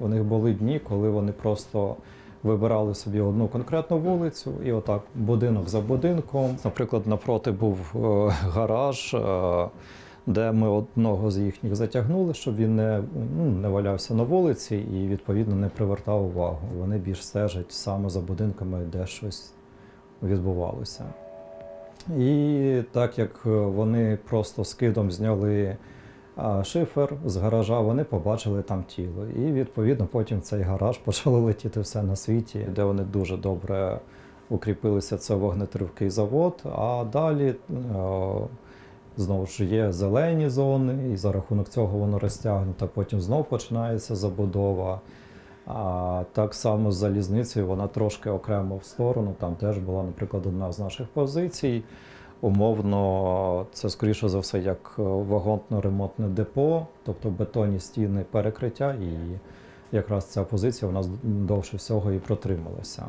У них були дні, коли вони просто вибирали собі одну конкретну вулицю, і отак будинок за будинком. Наприклад, напроти був е, гараж, е, де ми одного з їхніх затягнули, щоб він не, ну, не валявся на вулиці і відповідно не привертав увагу. Вони більш стежать саме за будинками, де щось відбувалося. І так як е, вони просто скидом зняли шифер з гаража, вони побачили там тіло. І відповідно потім цей гараж почало летіти все на світі, де вони дуже добре укріпилися. Це вогнетривкий завод. А далі е, знову ж є зелені зони, і за рахунок цього воно розтягнуто. Потім знов починається забудова. А так само з залізницею вона трошки окремо в сторону. Там теж була, наприклад, одна з наших позицій. Умовно, це скоріше за все як е, вагонно-ремонтне депо, тобто бетонні стіни перекриття, і якраз ця позиція у нас довше всього і протрималася.